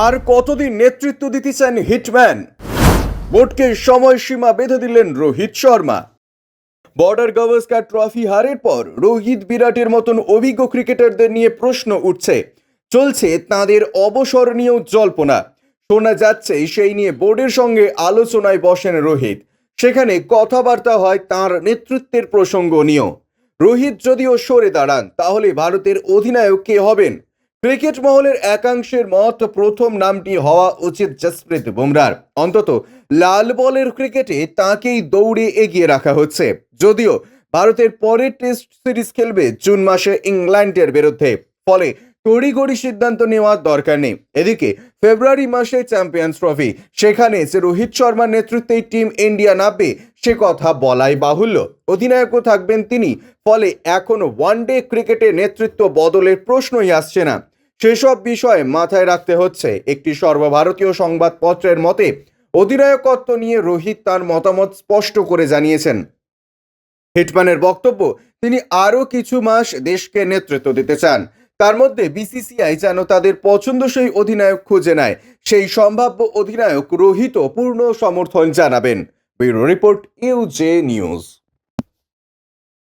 আর কতদিন নেতৃত্ব দিতে চান হিটম্যান? বোর্ডকে সময়সীমা বেঁধে দিলেন রোহিত শর্মা। বর্ডার গাভাস্কার ট্রফি হারের পর রোহিত বিরাটের মতন অভিজ্ঞ ক্রিকেটারদের নিয়ে প্রশ্ন উঠছে, চলছে তাদের অবসর নিয়েও জল্পনা। শোনা যাচ্ছে সেই নিয়ে বোর্ডের সঙ্গে আলোচনায় বসেন রোহিত। সেখানে কথাবার্তা হয় তার নেতৃত্বের প্রসঙ্গ নিয়েও। রোহিত যদিও সরে দাঁড়ান, তাহলে ভারতের অধিনায়ক কে হবেন? ক্রিকেট মহলের একাংশের মত প্রথম নামটি হওয়া উচিত জসপ্রীত বুমরার। অন্তত লাল বলের ক্রিকেটে তাকেই দৌড়ে এগিয়ে রাখা হচ্ছে। যদিও ভারতের পরের টেস্ট সিরিজ খেলবে জুন মাসে ইংল্যান্ডের বিরুদ্ধে। ফলে তড়িঘড়ি সিদ্ধান্ত নেওয়ার দরকার নেই। এদিকে ফেব্রুয়ারি মাসে চ্যাম্পিয়ন্স ট্রফি, সেখানে যে রোহিত শর্মার নেতৃত্বে টিম ইন্ডিয়া নামবে, সে কথা বলাই বাহুল্য। অধিনায়কও থাকবেন তিনি। ফলে এখনও ওয়ানডে ক্রিকেটে নেতৃত্ব বদলের প্রশ্নই আসছে না। সেসব বিষয়ে মাথায় রাখতে হচ্ছে। একটি সর্বভারতীয় সংবাদপত্রের মতে অধিনায়কত্ব নিয়ে রোহিত তার মতামত স্পষ্ট করে জানিয়েছেন। হিটম্যানের বক্তব্য, তিনি আরও কিছু মাস দেশকে নেতৃত্ব দিতে চান। তার মধ্যে বিসিসিআই যেন তাদের পছন্দসই অধিনায়ক খুঁজে নেয়, সেই সম্ভাব্য অধিনায়ক রোহিতও পূর্ণ সমর্থন জানাবেন। Bureau report, UJ news.